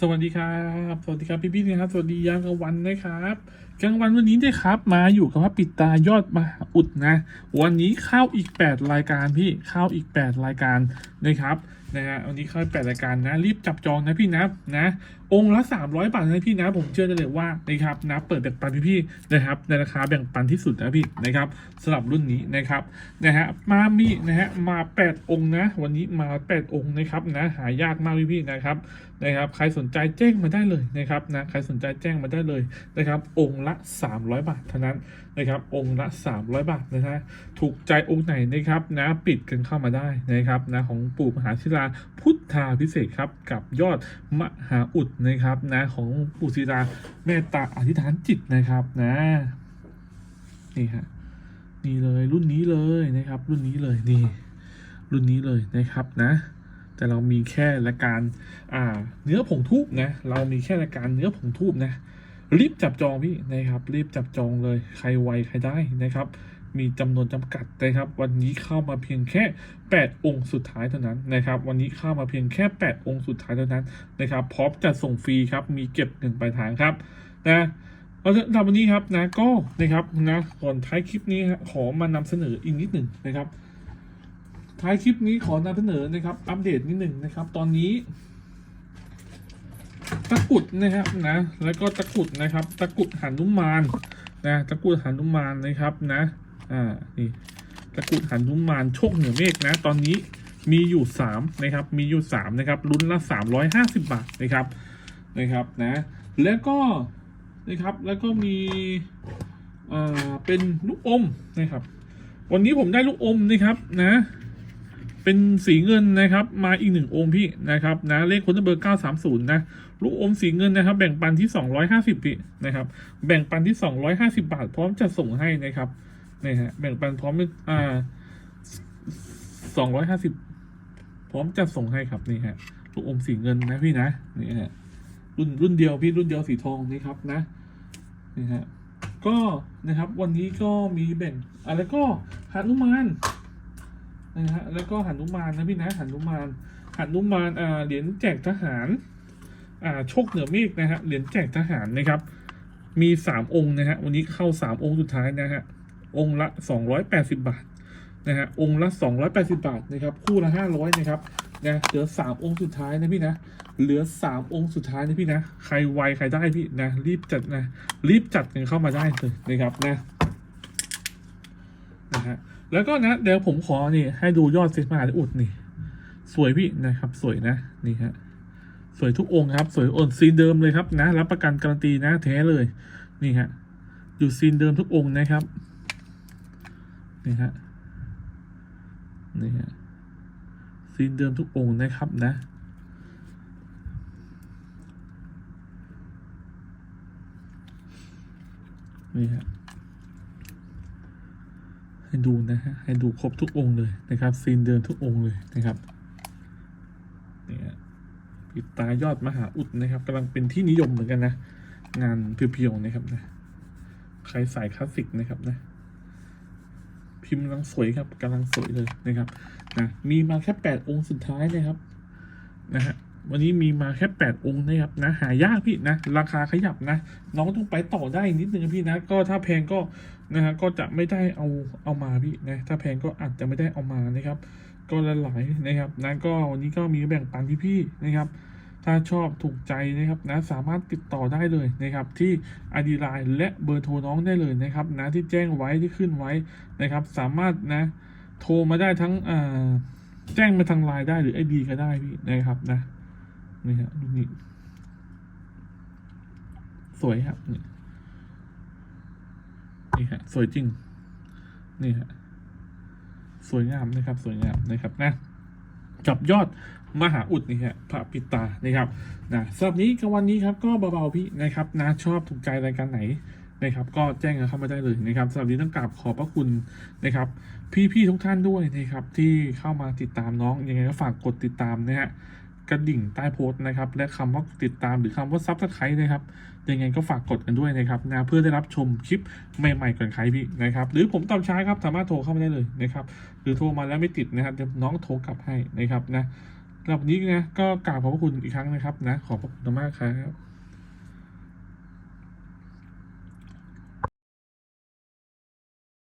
สวัสดีครับ สวัสดีครับพี่พี่นะครับ สวัสดียามกลางวันนะครับ กลางวันวันนี้เนี่ยครับ มาอยู่กับว่าปิตายอดมหาอุดนะ วันนี้เข้าอีก 8 รายการพี่เข้าอีก 8 รายการนะครับนะฮะวันนี้เข้าแปดรายการนะรีบจับจองนะพี่นะนะองค์ละ 300 บาทนะพี่นะผมเชื่อได้เลยว่านะครับนะเปิดแบ่งปันพี่ๆนะครับในราคาแบ่งปันที่สุดนะพี่นะครับสำหรับรุ่นนี้นะครับนะฮะมามีนะฮะมา 8 องค์นะวันนี้มา 8 องค์นะครับนะหายากมากพี่ๆนะครับนะครับใครสนใจแจ้งมาได้เลยนะครับนะใครสนใจแจ้งมาได้เลยนะครับองค์ละละ 300 บาทเท่านั้นนะครับ องค์ละ 300 บาทนะฮะถูกใจองค์ไหนนะครับนะปิดกันเข้ามาได้นะครับนะของปู่มหาศิลาพุทธาพิเศษครับกับยอดมหาอุดนะครับนะของปู่ศิลาเมตตาอธิษฐานจิตนะครับนะนี่ฮะนี่เลยรุ่นนี้เลยนะครับ รุ่นนี้เลยนี่รุ่นนี้เลยนะครับนะแต่เรามีแค่รายการอ่าเนื้อผงทูบนะ เรามีแค่รายการเนื้อผงทูบนะ รีบจับจองพี่นะครับ รีบจับจองเลยใครไวใครได้นะครับ มีจำนวนจำกัดนะครับ วันนี้เข้ามาเพียงแค่ 8 องค์สุดท้ายเท่านั้นนะครับ วันนี้เข้ามาเพียงแค่ 8 องค์สุดท้ายเท่านั้นนะครับ พร้อมจัดส่งฟรีครับ มีเก็บเงินปลายทางครับนะเราจะทำวันนี้ครับนะก็นะครับนะก่อนท้ายคลิปนี้ขอมานำเสนออีกนิดหนึ่งนะครับ ท้ายคลิปนี้ขอนำเสนอนะครับ อัปเดตนิดหนึ่งนะครับ ตอนนี้ ตะกุดนะครับนะ แล้วก็ตะกุดนะครับ ตะกุดหันุมานนะตะกุดหันุมานนะครับนะอ่านี่ตะกุดหันุมานโชคเหนือเมฆนะ ตอนนี้มีอยู่สามนะครับ มีอยู่สามนะครับลุ้นละสามร้อยห้าสิบบาทนะครับนะครับนะแล้วก็นะครับแล้วก็มีอ่าเป็นลูกอมนะครับ วันนี้ผมได้ลูกอมนะครับนะ เป็นสีเงินนะครับ มาอีกหนึ่งองค์พี่นะครับนะเลขคนเบอร์เก้าสามศูนย์นะลูกอมสีเงินนะครับ แบ่งปันที่สองร้อยห้าสิบพี่นะครับ แบ่งปันที่สองร้อยห้าสิบาท พร้อมจะส่งให้นะครับนี่ฮะแบ่งปันพร้อมอ่าสองร้อยห้าสิบพร้อมจะส่งให้ครับนี่ฮะลูกอมสีเงินนะพี่นะนี่ฮะรุ่นรุ่นเดียวพี่รุ่นเดียวสีทองนี่ครับนะนี่ฮะก็นะครับวันนี้ก็มีแบ่งอะไรก็หานุมาน นะฮะแล้วก็หันุมานนะพี่นะหันุมานหันุมานอ่าเหรียญแจกทหารอ่าโชคเหนือเมฆนะฮะเหรียญแจกทหารนะครับ มีสามองค์นะฮะวันนี้เข้าสามองค์สุดท้ายนะฮะองค์ละสองร้อยแปดสิบบาทนะฮะองค์ละสองร้อยแปดสิบาทนะครับคู่ละห้าร้อยนะครับนะเหลือสามองค์สุดท้ายนะพี่นะเหลือสามองค์สุดท้ายนะพี่นะ ใครไวใครได้พี่นะรีบจัดนะรีบจัดกันเข้ามาได้เลยนะครับนะ นะฮะแล้วก็นะเดี๋ยวผมขอนี่ให้ดูยอดเซตมหาอุดนี่ สวยพี่นะครับ สวยนะนี่ฮะสวยทุกองค์ครับ สวยอ่อนซีนเดิมเลยครับนะ รับประกันการันตีนะแท้เลย นี่ฮะอยู่ซีนเดิมทุกองค์นะครับนี่ฮะนี่ฮะซีนเดิมทุกองค์นะครับนะนี่ฮะ ให้ดูนะฮะให้ดูครบทุกองค์เลยนะครับซีนเดินทุกองค์เลยนะครับเนี่ยปิดตายอดมหาอุดนะครับกำลังเป็นที่นิยมเหมือนกันนะ งานเพียวๆนะครับนะใครสายคลาสสิกนะครับนะ พิมพ์กำลังสวยครับกำลังสวยเลยนะครับนะมีมาแค่แปดองค์สุดท้ายนะครับนะฮะ วันนี้มีมาแค่แปดองค์นะครับนะหายากพี่นะ ราคาขยับนะ น้องต้องไปต่อได้นิดนึงพี่นะ ก็ถ้าแพงก็นะฮะก็จะไม่ได้เอาเอามาพี่นะถ้าแพงก็อาจจะไม่ได้เอามานะครับ ก็หลายนะครับนะก็วันนี้ก็มีแบ่งปันพี่ๆนะครับถ้าชอบถูกใจนะครับนะสามารถติดต่อได้เลยนะครับ ที่อดีไลน์และเบอร์โทรน้องได้เลยนะครับนะที่แจ้งไว้ที่ขึ้นไว้นะครับ สามารถนะโทรมาได้ทั้งอ่าแจ้งมาทางไลน์ได้หรือไอดีก็ได้พี่นะครับนะ นี่ฮะรุ่นนี้สวยครับนี่นี่ฮะสวยจริง นี่ฮะสวยงามนะครับ สวยงามนะครับนะจับยอดมหาอุดนี่ฮะพระปิตานะครับนะสำหรับนี้กับวันนี้ครับก็เบาๆพี่นะครับนะชอบถูกใจรายการไหนนะครับ ก็แจ้งเข้ามาได้เลยนะครับสำหรับนี้ต้องกราบขอบพระคุณนะครับ พี่ๆทุกท่านด้วยนะครับที่เข้ามาติดตามน้องยังไงก็ฝากกดติดตามนะฮะ กระดิ่งใต้โพสต์นะครับ และคำว่าติดตามหรือคำว่าซับสไครต์นะครับ ยังไงก็ฝากกดกันด้วยนะครับนะเพื่อได้รับชมคลิปใหม่ๆก่อนใครพี่นะครับ หรือผมตอบช้าครับสามารถโทรเข้ามาได้เลยนะครับ หรือโทรมาแล้วไม่ติดนะครับเดี๋ยวน้องโทรกลับให้นะครับนะสำหรับวันนี้นะก็กราบขอบพระคุณอีกครั้งนะครับนะขอบพระคุณมากครับ